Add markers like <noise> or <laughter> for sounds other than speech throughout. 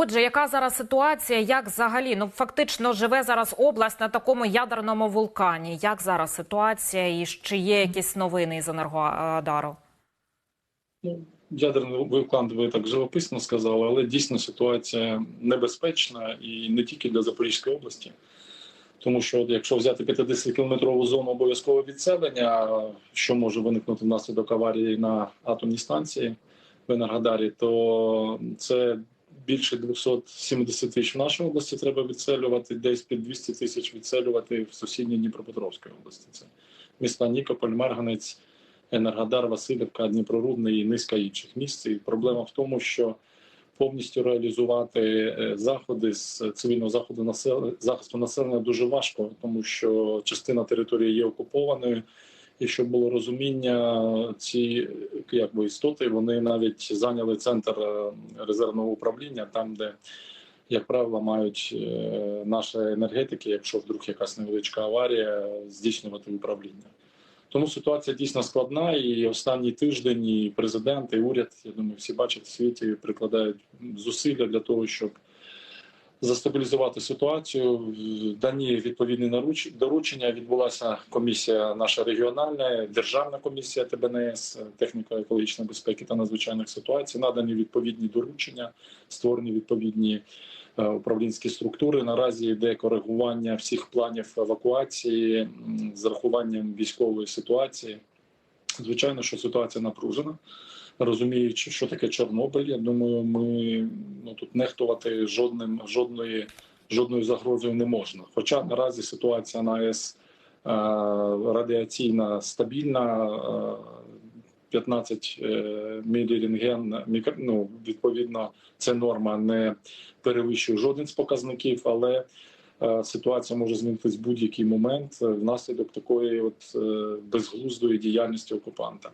Отже, яка зараз ситуація? Як взагалі ну фактично живе зараз область на такому ядерному вулкані? Як зараз ситуація, і чи є якісь новини із Енергодару? Ядерний вулкан, ви так живописно сказали, але дійсно ситуація небезпечна і не тільки для Запорізької області. Тому що от якщо взяти 50-кілометрову зону обов'язкового відселення, що може виникнути внаслідок аварії на атомній станції в Енергодарі, то це більше 270 тисяч в нашій області треба відселювати, десь під 200 тисяч відселювати в сусідній Дніпропетровській області. Це міста Нікополь, Марганець, Енергодар, Васильівка, Дніпрорудний і низка інших місць. І проблема в тому, що повністю реалізувати е, заходи з цивільного заходу насел... захисту населення дуже важко, тому що частина території є окупованою. І щоб було розуміння, ці якби істоти вони навіть зайняли центр е, резервного управління, там де, як правило, мають е, наші енергетики, якщо вдруг якась невеличка аварія, здійснювати управління. Тому ситуація дійсно складна, і останній тиждень і президент, і уряд, я думаю, всі бачать в світі, прикладають зусилля для того, щоб застабілізувати ситуацію. Дані відповідні доручення. Відбулася комісія, наша регіональна, державна комісія ТБНС, техніко екологічної безпеки та надзвичайних ситуацій. Надані відповідні доручення, створені відповідні е, управлінські структури. Наразі йде коригування всіх планів евакуації з рахуванням військової ситуації. Звичайно, що ситуація напружена. Розуміючи, що таке Чорнобиль, я думаю, ми ну тут нехтувати жодним жодної жодною загрозою не можна. Хоча наразі ситуація на АЕС е, радіаційна стабільна. е, 15 е, мілірентген, ну, відповідно, це норма не перевищує жоден з показників, але ситуація може змінитись в будь-який момент е, внаслідок такої от е, безглуздої діяльності окупанта.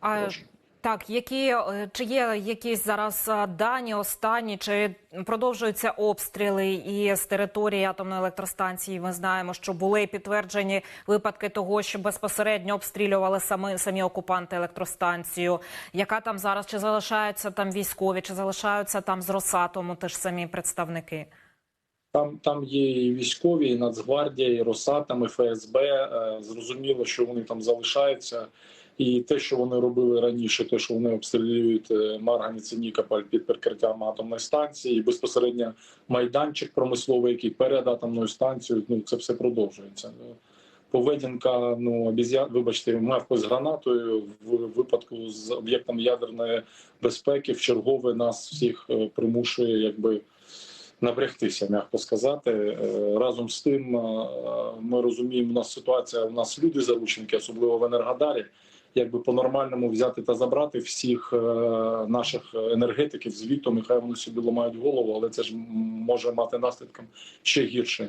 А Прошу. так, які е, чи є якісь зараз е, дані останні, чи продовжуються обстріли і з території атомної електростанції? Ми знаємо, що були підтверджені випадки того, що безпосередньо обстрілювали самі самі окупанти електростанцію. Яка там зараз чи залишаються там військові, чи залишаються там з Росатому теж самі представники? Там там є і військові, і Нацгвардія, і Росатом, і ФСБ. Е, Зрозуміло, що вони там залишаються. І те, що вони робили раніше, те, що вони обстрілюють е, Марганиці Нікополь під прикриттям атомної станції, і безпосередньо майданчик промисловий, який перед атомною станцією, ну це все продовжується. Поведінка, ну обіз'я... вибачте, мавпи з гранатою в випадку з об'єктом ядерної безпеки в чергове нас всіх е, примушує, якби напрягтися, м'яко сказати. Е, Разом з тим, е, ми розуміємо, у нас ситуація, у нас люди заручники, особливо в Енергодарі. Якби по-нормальному взяти та забрати всіх е, наших енергетиків звітом, і хай вони собі ламають голову, але це ж може мати наслідком ще гірше.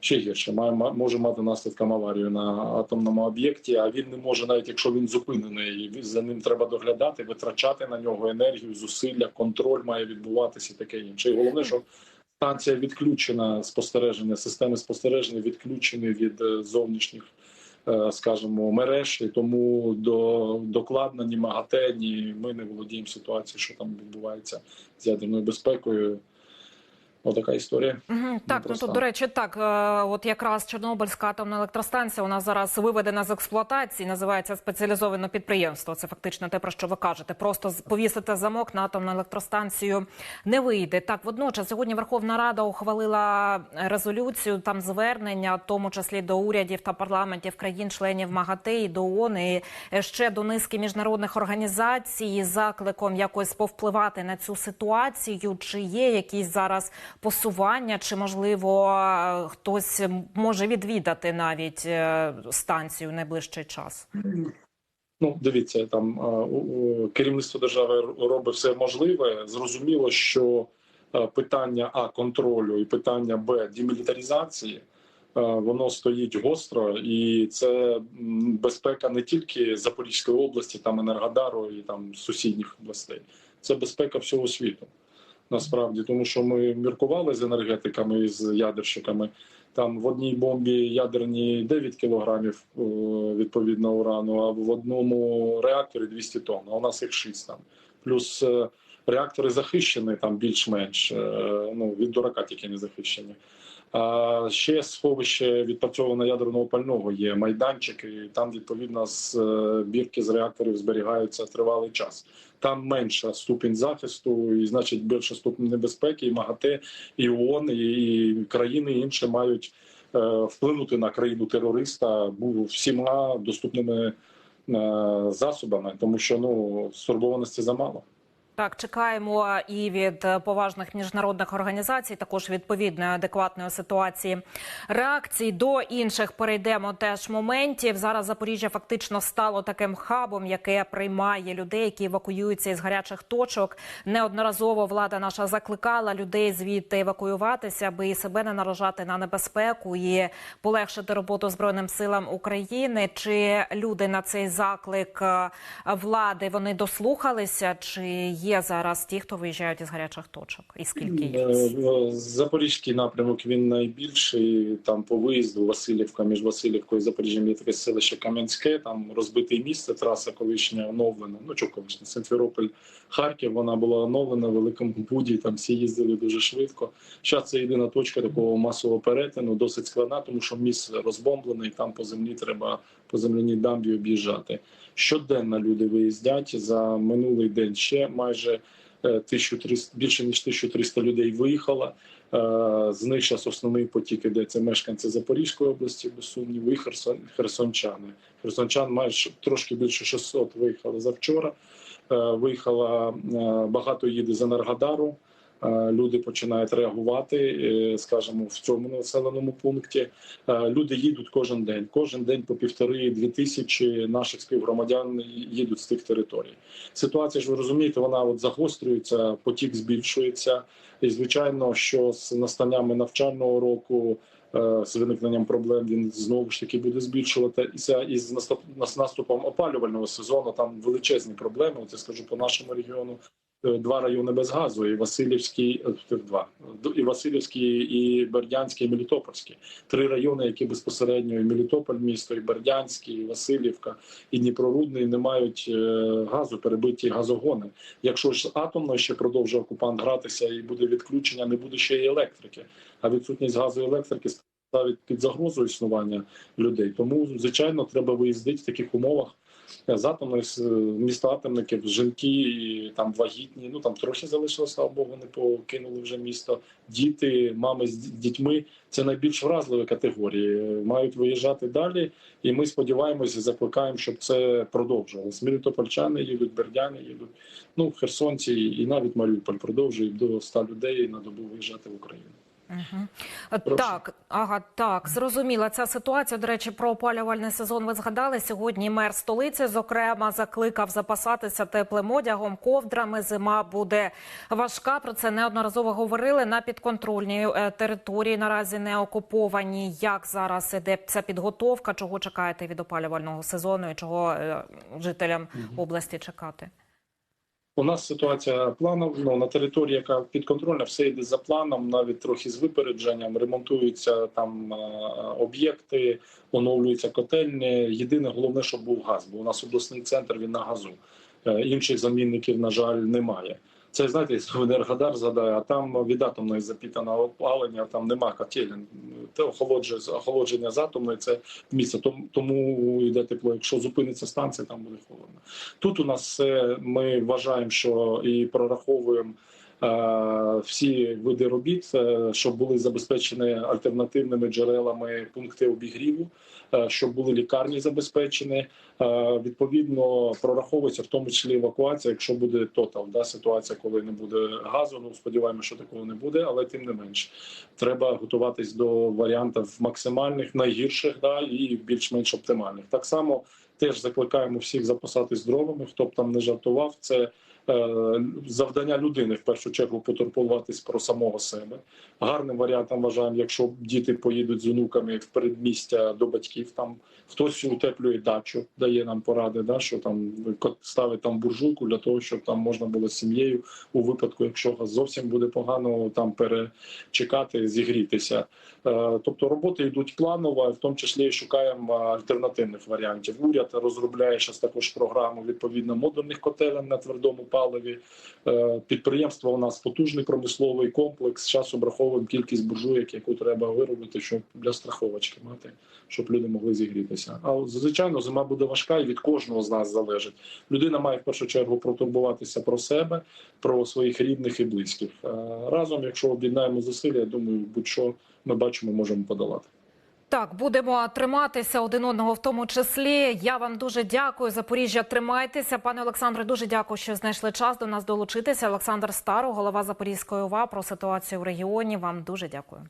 Ще гірше може мати наслідком аварію на атомному об'єкті. А він не може, навіть якщо він зупинений, за ним треба доглядати, витрачати на нього енергію, зусилля, контроль має відбуватися таке інше. І головне, що станція відключена спостереження, системи спостереження відключені від е, зовнішніх, е, скажімо, мереж, і тому до докладно ні МАГАТЕ, ні ми не володіємо ситуацією, що там відбувається з ядерною безпекою. Отака історія. Угу, так, ну тут, до речі, так, е, от якраз Чорнобильська атомна електростанція у нас зараз виведена з експлуатації, називається спеціалізоване підприємство. Це фактично те, про що ви кажете. Просто повісити замок на атомну електростанцію не вийде. Так, водночас сьогодні Верховна Рада ухвалила резолюцію, там звернення, в тому числі до урядів та парламентів країн-членів МАГАТЕ і до ООН, і е, ще до низки міжнародних організацій закликом якось повпливати на цю ситуацію. Чи є якісь зараз посування, чи можливо е, хтось може відвідати навіть е, станцію в найближчий час? Ну, дивіться, там у- керівництво держави робить все можливе. Зрозуміло, що питання а контролю і питання б демілітаризації воно стоїть гостро, і це безпека не тільки Запорізької області, там Енергодару і там сусідніх областей. Це безпека всього світу. Насправді, тому що ми міркували з енергетиками і з ядерщиками. Там в одній бомбі ядерні 9 кілограмів е, відповідно урану, а в одному реакторі 200 тонн. А у нас їх 6 там. Плюс е, реактори захищені там більш-менш е, ну від дурака тільки не захищені. Ще сховище відпрацьованого ядерного пального є майданчик, і там відповідно з е, з реакторів зберігаються тривалий час. Там менша ступінь захисту, і значить більша ступінь небезпеки, і МАГАТЕ, і ООН, і, країни інші мають е, вплинути на країну терориста всіма доступними е, засобами, тому що ну стурбованості замало. Так, чекаємо і від поважних міжнародних організацій, також відповідної адекватної ситуації. Реакції до інших перейдемо теж моментів. Зараз Запоріжжя фактично стало таким хабом, яке приймає людей, які евакуюються із гарячих точок. Неодноразово влада наша закликала людей звідти евакуюватися, аби себе не наражати на небезпеку і полегшити роботу збройним силам України. Чи люди на цей заклик е, влади вони дослухалися? Чи є зараз ті, хто виїжджають із гарячих точок? І скільки їх? Е, Запорізький напрямок він найбільший. Там по виїзду Васильівка між Васильівкою і Запоріжжям є таке селище Кам'янське. Там розбите місце, траса колишня оновлена. Ну чого колишня Симферополь, Харків. Вона була оновлена в великому буді. Там всі їздили дуже швидко. Зараз це єдина точка такого масового перетину, досить складна, тому що міст розбомблений. Там по землі треба по земляній дамбі об'їжджати. Щоденно люди виїздять за минулий день ще майже е, 1300, більше ніж 1300 людей виїхало. Е, З них зараз основний потік іде це мешканці Запорізької області, без сумніву, і Херсон, херсончани. Херсончан майже трошки більше 600 виїхали завчора. Е, Виїхало е, багато їде з Енергодару. Е, Люди починають реагувати, е, скажімо, в цьому населеному пункті. Е, Люди їдуть кожен день. Кожен день по півтори-дві тисячі наших співгромадян їдуть з тих територій. Ситуація ж ви розумієте, вона от загострюється, потік збільшується. І звичайно, що з настаннями навчального року. З виникненням проблем він знову ж таки буде збільшуватися і з наступ- з наступом опалювального сезону. Там величезні проблеми. Я скажу по нашому регіону. Два райони без газу: і Васильівський, е, два і Васильівський, і Бердянський, і Мелітопольський. Три райони, які безпосередньо і Мелітополь, місто, і Бердянський, і Васильівка, і Дніпрорудний не мають е, газу, перебиті газогони. Якщо ж атомно ще продовжує окупант гратися і буде відключення, не буде ще й електрики. А відсутність газу і електрики ставить під загрозу існування людей. Тому, звичайно, треба виїздити в таких умовах. З атомної с- міста атомників, жінки і там вагітні. Ну там трохи залишилося, слава Богу, не покинули вже місто. Діти, мами з дітьми це найбільш вразливі категорії. Мають виїжджати далі, і ми сподіваємося, закликаємо, щоб це продовжувалось. Мелітопольчани їдуть, бердяни їдуть. Ну, херсонці і навіть Маріуполь продовжують до 100 людей на добу виїжджати в Україну. Угу. Так, ага, так, зрозуміла ця ситуація. До речі, про опалювальний сезон ви згадали сьогодні. Мер столиці, зокрема, закликав запасатися теплим одягом, ковдрами. Зима буде важка. Про це неодноразово говорили на підконтрольній е, території. Наразі не окуповані. Як зараз іде ця підготовка? Чого чекаєте від опалювального сезону і чого е, жителям області чекати? У нас ситуація планова. Ну, на території, яка підконтрольна, все йде за планом, навіть трохи з випередженням. Ремонтуються там е, об'єкти, оновлюються котельні. Єдине головне, щоб був газ, бо у нас обласний центр він на газу. Е, Інших замінників, на жаль, немає. Це знаєте, <laughs> Енергодар згадає, а там від атомної запітане опалення, там нема котелень. Те охолодження, охолодження з атомної це місце. Тому, йде тепло. Якщо зупиниться станція, там буде холодно. Тут у нас все ми вважаємо, що і прораховуємо всі види робіт, е, щоб були забезпечені альтернативними джерелами пункти обігріву, е, щоб були лікарні забезпечені. Е, Відповідно, прораховується в тому числі евакуація, якщо буде тотал, да, ситуація, коли не буде газу. Ну сподіваємося, що такого не буде, але тим не менш, треба готуватись до варіантів максимальних, найгірших, да і більш-менш оптимальних. Так само теж закликаємо всіх запасатись дровами, хто б там не жартував. Це е, завдання людини в першу чергу потурбуватись про самого себе. Гарним варіантом вважаємо, якщо діти поїдуть з онуками в передмістя до батьків, там хтось утеплює дачу, дає нам поради, да, що там ставить там буржуйку для того, щоб там можна було з сім'єю у випадку, якщо зовсім буде погано, там перечекати, зігрітися. Е, Тобто роботи йдуть планово, в тому числі шукаємо альтернативних варіантів. Уряд розробляє зараз також програму відповідно модульних котелень на твердому паливі. Е, Підприємство у нас потужний промисловий комплекс. Зараз обраховуємо кількість буржуєк, яку треба виробити, щоб для страховочки мати, щоб люди могли зігрітися. А звичайно, зима буде важка і від кожного з нас залежить. Людина має в першу чергу протурбуватися про себе, про своїх рідних і близьких. Е, Разом, якщо об'єднаємо зусилля, я думаю, будь-що ми бачимо, можемо подолати. Так, будемо триматися один одного в тому числі. Я вам дуже дякую. Запоріжжя, тримайтеся. Пане Олександре, дуже дякую, що знайшли час до нас долучитися. Олександр Старо, голова Запорізької ОВА, про ситуацію в регіоні. Вам дуже дякую.